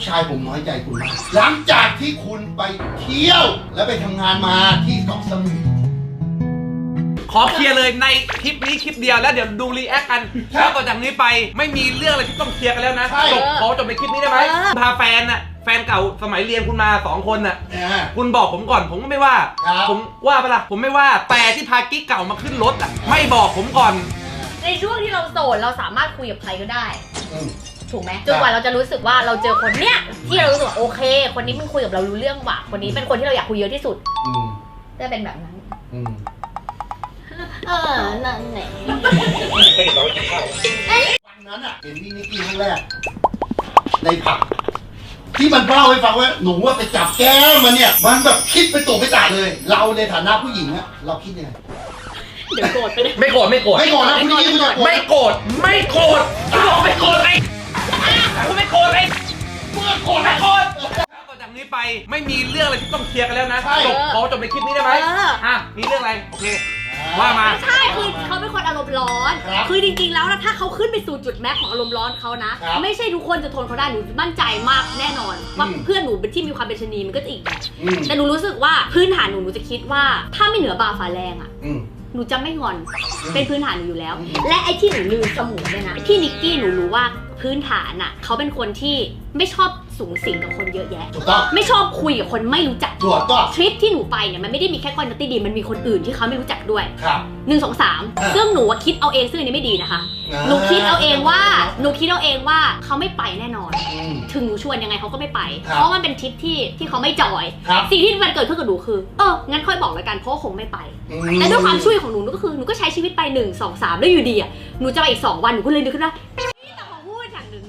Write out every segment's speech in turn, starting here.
กชายผมน้อยใจคุณมากหลังจากที่คุณไปเที่ยว และไปทำงานมาที่เกาะสมุยขอเคลียร์เลยในคลิปนี้คลิปเดียวแล้วเดี๋ยวดูรีแอคกันครับแล้วต่อจากนี้ไปไม่มีเรื่องอะไรที่ต้องเคลียร์กันแล้วนะใช่จบขอจบในคลิปนี้ได้ไหมเออพาแฟนน่ะแฟนเก่าสมัยเรียนคุณมาสองคนน่ะอ่าคุณบอกผมก่อนผมก็ไม่ว่าครับผมว่าปะล่ะผมไม่ว่าแต่ที่พากิ๊กเก่ามาขึ้นรถอะไม่บอกผมก่อน ในช่วงที่เราโสดเราสามารถคุยกับใครก็ได้อืม ถูกไหมจนกว่าเราจะรู้สึกว่าเราเจอคนเนี้ยที่เรารู้สึกว่าโอเค คนนี้มันคุยกับเรารู้เรื่องว่ะคนนี้เป็นคนที่เราอยากคุยเยอะที่สุดอืมจะเป็นแบบนั้น อืมเออนั่นแหละวันนั้นอะเห็นพี่นิกกี้ครั้งแรกในผับที่มันเล่าให้ฟังว่าหนูว่าไปจับแก้มมันเนี่ย มันแบบคิดไปตัวไปจ่าเลย เราในฐานะผู้หญิงอะเราคิดยังไงเดี๋ยวโกรธไปเลยไม่โกรธไม่โกรธไม่โกรธนะคุณนิกกี้ไม่โกรธไม่โกรธไม่โกรธกูบอกไม่โกรธไอ้ ไปไม่มีเรื่องอะไรที่ต้องเคลียร์กันแล้วนะใช่ จบขอจบในคลิปนี้ได้ไหมเออ อะมีเรื่องอะไรโอเคว่ามา ใช่คือเขาเป็นคนอารมณ์ร้อน ครับคือจริงๆ แล้วนะถ้าเขาขึ้นไปสู่จุดแม็กซ์ของอารมณ์ร้อนเขานะ ครับไม่ใช่ทุกคนจะทนเขาได้หนูมั่นใจมากแน่นอนว่าอืม เพื่อนหนูที่มีความเป็นชะนีมันก็จะอีกแบบอืมแต่หนูรู้สึกว่าพื้นฐานหนูหนูจะคิดว่า ถ้าไม่เหนือบาฟ้าแรงอะอืม หนูจะไม่งอนอืมเป็นพื้นฐานหนูอยู่แล้ว อืม และไอ้ที่หนูลืมสมุนเนี่ยนะพี่นิกกี้หนูรู้ว่าพื้นฐานอะเขาเป็นคนที่ไม่ชอบ สูงสิงกับคนเยอะแยะ ถูกต้อง ไม่ชอบคุยกับคนไม่รู้จัก ถูกต้อง ทริปที่หนูไปเนี่ยมันไม่ได้มีแค่คอนนัตตี้ดีมันมีคนอื่นที่เขาไม่รู้จักด้วยครับหนึ่งสองสามอ่าซึ่งหนูอะคิดเอาเองซึ่งอันนี้ไม่ดีนะคะ หนูคิดเอาเองว่า หนูคิดเอาเองว่าเขาไม่ไปแน่นอน อืม ถึงหนูชวนยังไงเขาก็ไม่ไป ครับเพราะมันเป็นทริปที่ที่เขาไม่จอย ครับ สิ่งที่มันเกิดขึ้นกับหนูคือ เออ งั้นค่อยบอกแล้วกันเพราะว่าคงไม่ไป อืและด้วยความช่วยของหนูหนูก็คือหนูก็ใช้ชีวิตไปหนึ่งสองสามแล้วอยู่ดีอะหนูจะไปอีกสองวันหนูก็เลยนึกขึ้นได้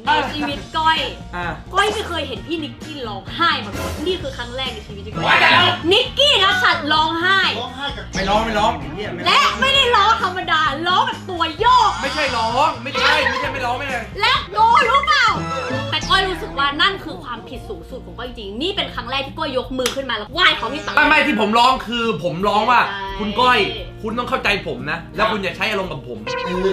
ในชีวิตก้อย อะก้อยไม่เคยเห็นพี่นิกกี้ร้องไห้มาก่อน นี่คือครั้งแรกในชีวิตที่ก้อว้ายแต่แล้วนิกกี้นะฉัดร้องไห้ ร้องไห้กับไม่ร้องไม่ร้องไอ้เหี้ยไม่ร้และองไม่ได้ร้องธรรมดา ร้องแบบตัวโยก ไม่ใช่ร้องไม่ใช่ไม่ใช่ไม่ร้องไม่ใช่และโกรู้เปล่า แต่ก้อยรู้สึกว่านั่นคือความผิดสูงสุดของก้อยจริงๆนี่เป็นครั้งแรกที่ก้อยยกมือขึ้นมาแล้วไหว้เขาที่ตัก ไม่ไม่ที่ผมร้องคือผมร้องว่าใช่คุณก้อย คุณต้องเข้าใจผมนะ แล้วคุณอย่าใช้อารมณ์กับผม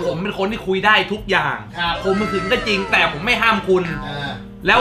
ผมเป็นคนที่คุยได้ทุกอย่าง ครับผมมันถึงก็จริง แต่ผมไม่ห้ามคุณ อ่า แล้ว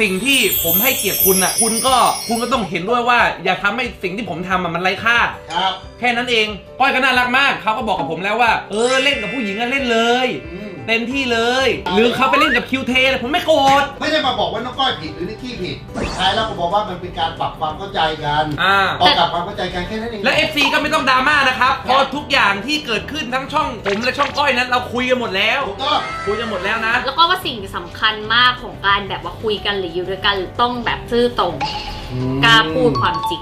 สิ่งที่ผมให้เกียรติคุณอะ คุณก็คุณก็ต้องเห็นด้วยว่า อย่าทำให้สิ่งที่ผมทำอะมันไร้ค่า ครับ แค่นั้นเองก้อยก็น่ารักมาก เขาก็บอกกับผมแล้วว่า เออเล่นกับผู้หญิงอะเล่นเลย อืม เต็มที่เลย หรือเขาไปเล่นกับคิวเทเลยผมไม่โกรธ ไม่ได้มาบอกว่าน้องก้อยผิดหรือนิกกี้ผิดสุดท้ายแล้วก็บอกว่ามันเป็นการปรับความเข้าใจกันอ่าออกกับความเข้าใจกันแค่นั้นเอง และ FC ก็ไม่ต้องดราม่านะครับ เพราะทุกอย่างที่เกิดขึ้นทั้งช่องผมและช่องก้อยนั้นเราคุยกันหมดแล้ว ถูกต้อง คุยกันหมดแล้วนะ แล้วก็ว่าสิ่งสำคัญมากของการแบบว่าคุยกันหรืออยู่ด้วยกันต้องแบบซื่อตรงกล้าพูดความจริง